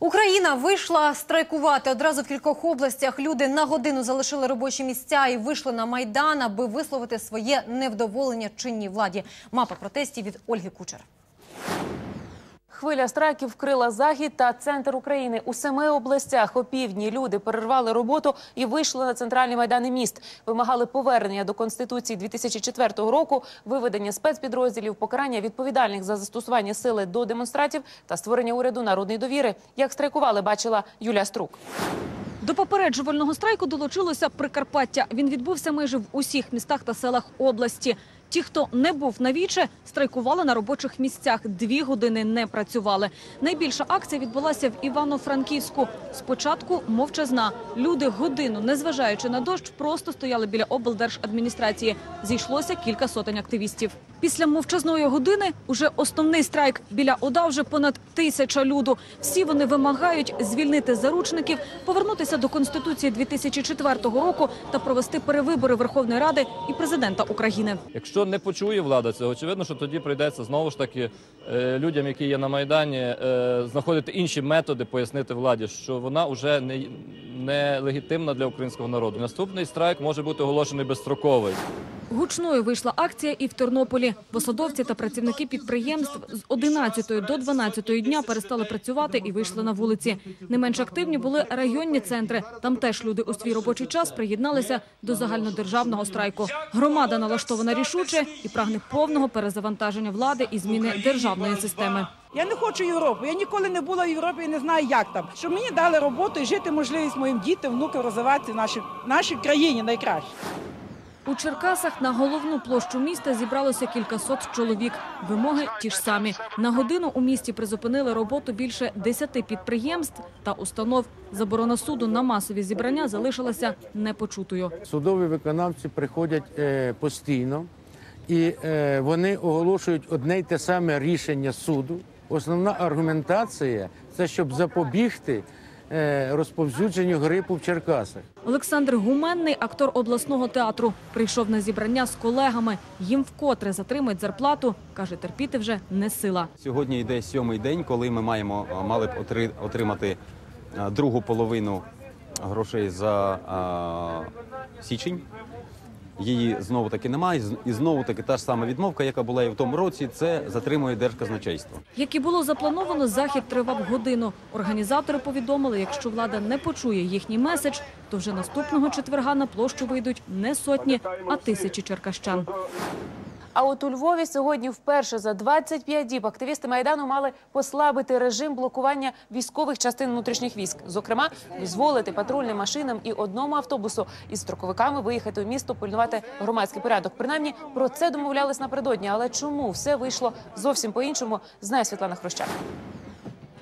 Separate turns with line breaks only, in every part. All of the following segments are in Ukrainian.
Україна вийшла страйкувати одразу в кількох областях. Люди на годину залишили робочі місця і вийшли на майдан, аби висловити своє невдоволення чинній владі. Мапа протестів від Ольги Кучер.
Хвиля страйків вкрила захід та центр України. У семи областях опівдні люди перервали роботу і вийшли на центральні майдани міст. Вимагали повернення до конституції 2004 року, виведення спецпідрозділів, покарання відповідальних за застосування сили до демонстратів та створення уряду народної довіри. Як страйкували, бачила Юлія Струк.
До попереджувального страйку долучилося Прикарпаття. Він відбувся майже в усіх містах та селах області. Ті, хто не був на віче, страйкували на робочих місцях. Дві години не працювали. Найбільша акція відбулася в Івано-Франківську. Спочатку мовчазна. Люди годину, незважаючи на дощ, просто стояли біля облдержадміністрації. Зійшлося кілька сотень активістів. Після мовчазної години уже основний страйк. Біля ОДА вже понад тисяча люду. Всі вони вимагають звільнити заручників, повернутися до Конституції 2004 року та провести перевибори Верховної Ради і президента України.
Якщо не почує влада цього, очевидно, що тоді прийдеться знову ж таки е, людям, які є на майдані, е, знаходити інші методи, пояснити владі, що вона вже не, не легітимна для українського народу. Наступний страйк може бути оголошений безстроковий.
Гучною вийшла акція і в Тернополі. Посадовці та працівники підприємств з 11 до 12 дня перестали працювати і вийшли на вулиці. Не менш активні були районні центри. Там теж люди у свій робочий час приєдналися до загальнодержавного страйку. Громада налаштована рішуче і прагне повного перезавантаження влади і зміни державної системи.
Я не хочу Європу. Я ніколи не була в Європі і не знаю, як там. Щоб мені дали роботу і жити можливість моїм дітям, внукам розвиватися в нашій, нашій країні найкраще.
У Черкасах на головну площу міста зібралося кількасот чоловік. Вимоги ті ж самі. На годину у місті призупинили роботу більше десяти підприємств та установ. Заборона суду на масові зібрання залишилася непочутою.
Судові виконавці приходять е, постійно і е, вони оголошують одне й те саме рішення суду. Основна аргументація це щоб запобігти розповсюдженню грипу в Черкасах.
Олександр Гуменний, актор обласного театру, прийшов на зібрання з колегами. Їм вкотре затримують зарплату. Каже, терпіти вже не сила.
Сьогодні йде сьомий день, коли ми маємо мали б отри- отримати другу половину грошей за а, січень. Її знову таки немає. І знову таки та ж сама відмовка, яка була і в тому році, це затримує держказначейство.
Як і було заплановано, захід тривав годину. Організатори повідомили, якщо влада не почує їхній меседж, то вже наступного четверга на площу вийдуть не сотні, а тисячі черкащан.
А от у Львові сьогодні вперше за 25 діб активісти майдану мали послабити режим блокування військових частин внутрішніх військ. Зокрема, дозволити патрульним машинам і одному автобусу із строковиками виїхати у місто, пильнувати громадський порядок. Принаймні про це домовлялись напередодні. Але чому все вийшло зовсім по-іншому, знає Світлана Хрущак.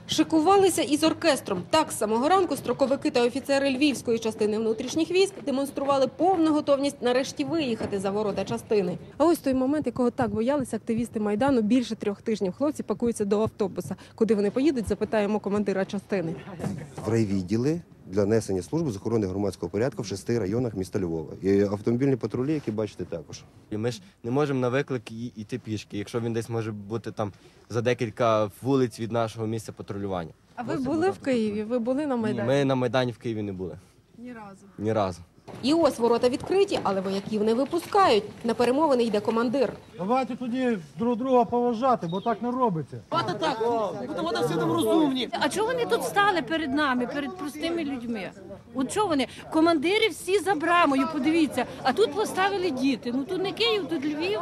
Шикувалися із оркестром. Так, з самого ранку строковики та офіцери львівської частини внутрішніх військ демонстрували повну готовність нарешті виїхати за ворота частини. А ось той момент, якого так боялися активісти майдану більше трьох тижнів. Хлопці пакуються до автобуса. Куди вони поїдуть, запитаємо командира частини.
в райвідділи для несення служби з охорони громадського порядку в шести районах міста Львова. І автомобільні патрулі, які бачите також.
І ми ж не можемо на виклик йти пішки, якщо він десь може бути там за декілька вулиць від нашого місця патрулювання.
А ви були в Києві? Ви були на
Ні, Ми на Майдані в Києві не були.
Ні разу.
Ні разу.
І ось ворота відкриті, але вояків не випускають. На перемовини йде командир.
Давайте тоді друг друга поважати, бо так не робиться.
А чого вони тут стали перед нами, перед простими людьми? От чого вони? Командири всі за брамою, подивіться, а тут поставили діти. Ну тут не Київ, тут Львів.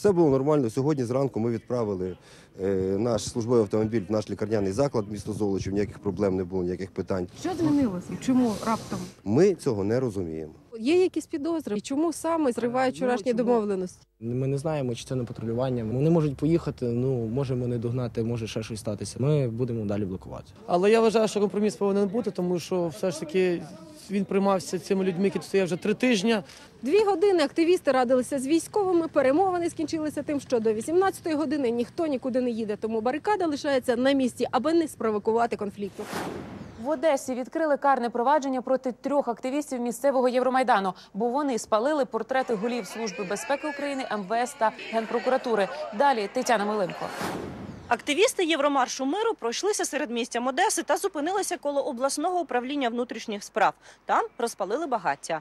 Все було нормально. Сьогодні зранку ми відправили е, наш службовий автомобіль в наш лікарняний заклад місто Золочів. Ніяких проблем не було, ніяких питань.
Що змінилося? Чому раптом?
Ми цього не розуміємо.
Є якісь підозри? І чому саме зривають вчорашні домовленості?
Ми не знаємо, чи це не патрулювання. Вони можуть поїхати, ну можемо не догнати, може ще щось статися. Ми будемо далі блокувати.
Але я вважаю, що компроміс повинен бути, тому що все ж таки він приймався цими людьми, які тут стоять вже три тижні.
Дві години активісти радилися з військовими. Перемовини скінчилися тим, що до 18-ї години ніхто нікуди не їде. Тому барикада лишається на місці, аби не спровокувати конфлікту.
В Одесі відкрили карне провадження проти трьох активістів місцевого Євромайдану, бо вони спалили портрети голів Служби безпеки України, МВС та Генпрокуратури. Далі Тетяна Милинко.
Активісти Євромаршу миру пройшлися серед містям Одеси та зупинилися коло обласного управління внутрішніх справ. Там розпалили багаття.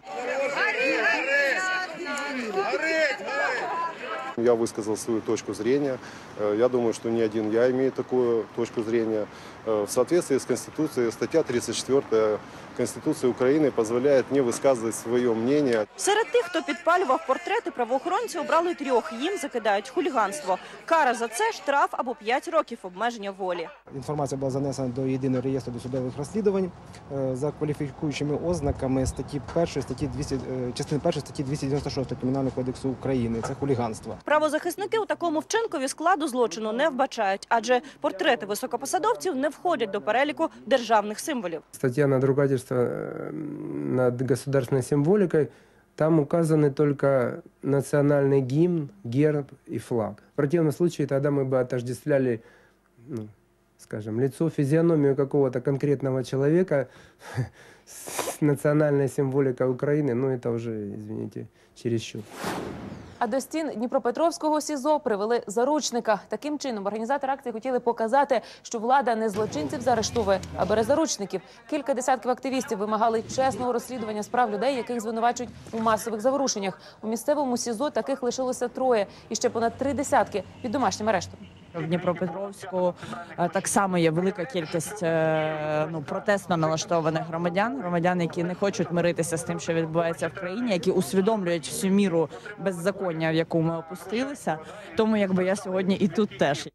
Я высказал свою точку зрения. Э, Я думаю, что не один я имею такую точку зрения. Э, В соответствии с Конституцией, статья 34 Конституции Украины позволяет мне высказывать свое мнение.
Серед тих, хто підпалював портрети, правоохоронці обрали трьох. Їм закидають хуліганство. Кара за це штраф або 5 років обмеження волі.
Інформація була занесена до єдиного реєстру досудових розслідувань е, за кваліфікуючими ознаками статті 1, статті 200, е, частини 1 статті 296 Кримінального кодексу України. Це хуліганство.
Правозахисники у такому вчинкові складу злочину не вбачають, адже портрети високопосадовців не входять до переліку державних символів.
статья надругательства э, над государственной символикой, там указаны только национальный гимн, герб и флаг. В противном случае тогда мы бы отождествляли, ну, скажем, лицо, физиономию какого-то конкретного человека с национальной символикой Украины. Ну, это уже, извините, чересчур.
А до стін Дніпропетровського СІЗО привели заручника. Таким чином організатори акції хотіли показати, що влада не злочинців заарештовує, а бере заручників. Кілька десятків активістів вимагали чесного розслідування справ людей, яких звинувачують у масових заворушеннях. У місцевому СІЗО таких лишилося троє, і ще понад три десятки під домашнім арештом.
В Дніпропетровську е, так само є велика кількість е, ну протестно налаштованих громадян, громадян, які не хочуть миритися з тим, що відбувається в країні, які усвідомлюють всю міру беззаконня, в яку ми опустилися. Тому якби я сьогодні і тут теж.